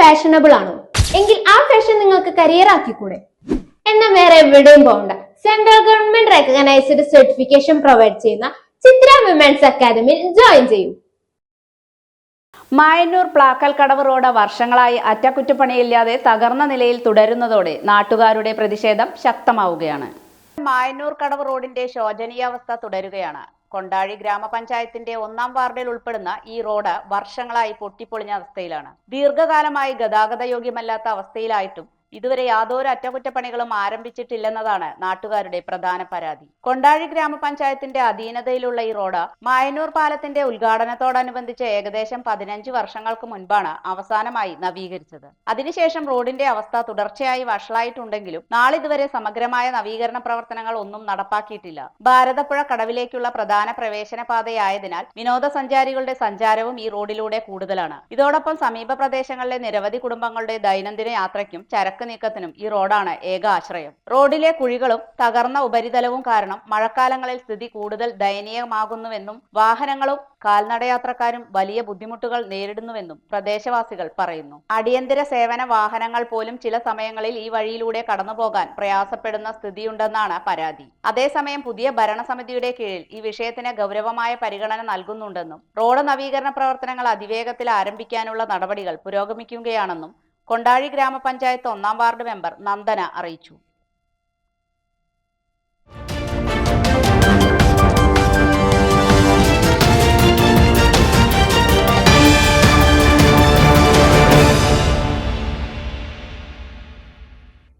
Fashionable ആണോ? എങ്കിൽ ആ ഫാഷൻ നിങ്ങൾക്ക് കരിയർ ആക്കിക്കൂടെ? എന്നാൽ വേറെ എവിടെയും പോകണ്ട. Central government recognised certification provide ചെയ്യുന്ന ചിത്ര വിമൻസ് അക്കാദമിയിൽ ജോയിൻ ചെയ്യൂ. മായന്നൂർ പ്ലാക്കൽ കടവ് റോഡ് വർഷങ്ങളായി അറ്റകുറ്റപ്പണിയില്ലാതെ തകർന്ന നിലയിൽ തുടരുന്നതോടെ നാട്ടുകാരുടെ പ്രതിഷേധം ശക്തമാവുകയാണ്. മായന്നൂർ കടവ് റോഡിന്റെ ശോചനീയാവസ്ഥ തുടരുകയാണ്. കൊണ്ടാഴി ഗ്രാമപഞ്ചായത്തിന്റെ ഒന്നാം വാർഡിൽ ഉൾപ്പെടുന്ന ഈ റോഡ് വർഷങ്ങളായി പൊട്ടിപ്പൊളിഞ്ഞ അവസ്ഥയിലാണ്. ദീർഘകാലമായി ഗതാഗത യോഗ്യമല്ലാത്ത അവസ്ഥയിലായിട്ടും ഇതുവരെ യാതൊരു അറ്റകുറ്റപ്പണികളും ആരംഭിച്ചിട്ടില്ലെന്നതാണ് നാട്ടുകാരുടെ പ്രധാന പരാതി. കൊണ്ടാഴി ഗ്രാമപഞ്ചായത്തിന്റെ അധീനതയിലുള്ള ഈ റോഡ് മായനൂർ പാലത്തിന്റെ ഉദ്ഘാടനത്തോടനുബന്ധിച്ച് ഏകദേശം പതിനഞ്ച് വർഷങ്ങൾക്ക് മുൻപാണ് അവസാനമായി നവീകരിച്ചത്. അതിനുശേഷം റോഡിന്റെ അവസ്ഥ തുടർച്ചയായി വഷളായിട്ടുണ്ടെങ്കിലും നാളിതുവരെ സമഗ്രമായ നവീകരണ പ്രവർത്തനങ്ങൾ ഒന്നും നടപ്പാക്കിയിട്ടില്ല. ഭാരതപ്പുഴ കടവിലേക്കുള്ള പ്രധാന പ്രവേശന പാതയായതിനാൽ വിനോദസഞ്ചാരികളുടെ സഞ്ചാരവും ഈ റോഡിലൂടെ കൂടുതലാണ്. ഇതോടൊപ്പം സമീപ പ്രദേശങ്ങളിലെ നിരവധി കുടുംബങ്ങളുടെ ദൈനംദിന യാത്രയ്ക്കും ചരക്ക് നീക്കത്തിനും ഈ റോഡാണ് ഏക ആശ്രയം റോഡിലെ കുഴികളും തകർന്ന ഉപരിതലവും കാരണം മഴക്കാലങ്ങളിൽ സ്ഥിതി കൂടുതൽ ദയനീയമാകുന്നുവെന്നും വാഹനങ്ങളും കാൽനടയാത്രക്കാരും വലിയ ബുദ്ധിമുട്ടുകൾ നേരിടുന്നുവെന്നും പ്രദേശവാസികൾ പറയുന്നു. അടിയന്തര സേവന വാഹനങ്ങൾ പോലും ചില സമയങ്ങളിൽ ഈ വഴിയിലൂടെ കടന്നുപോകാൻ പ്രയാസപ്പെടുന്ന സ്ഥിതിയുണ്ടെന്നാണ് പരാതി. അതേസമയം പുതിയ ഭരണസമിതിയുടെ കീഴിൽ ഈ വിഷയത്തിന് ഗൗരവമായ പരിഗണന നൽകുന്നുണ്ടെന്നും റോഡ് നവീകരണ പ്രവർത്തനങ്ങൾ അതിവേഗത്തിൽ ആരംഭിക്കാനുള്ള നടപടികൾ പുരോഗമിക്കുകയാണെന്നും കൊണ്ടാഴി ഗ്രാമപഞ്ചായത്ത് ഒന്നാം വാർഡ് മെമ്പർ നന്ദന അറിയിച്ചു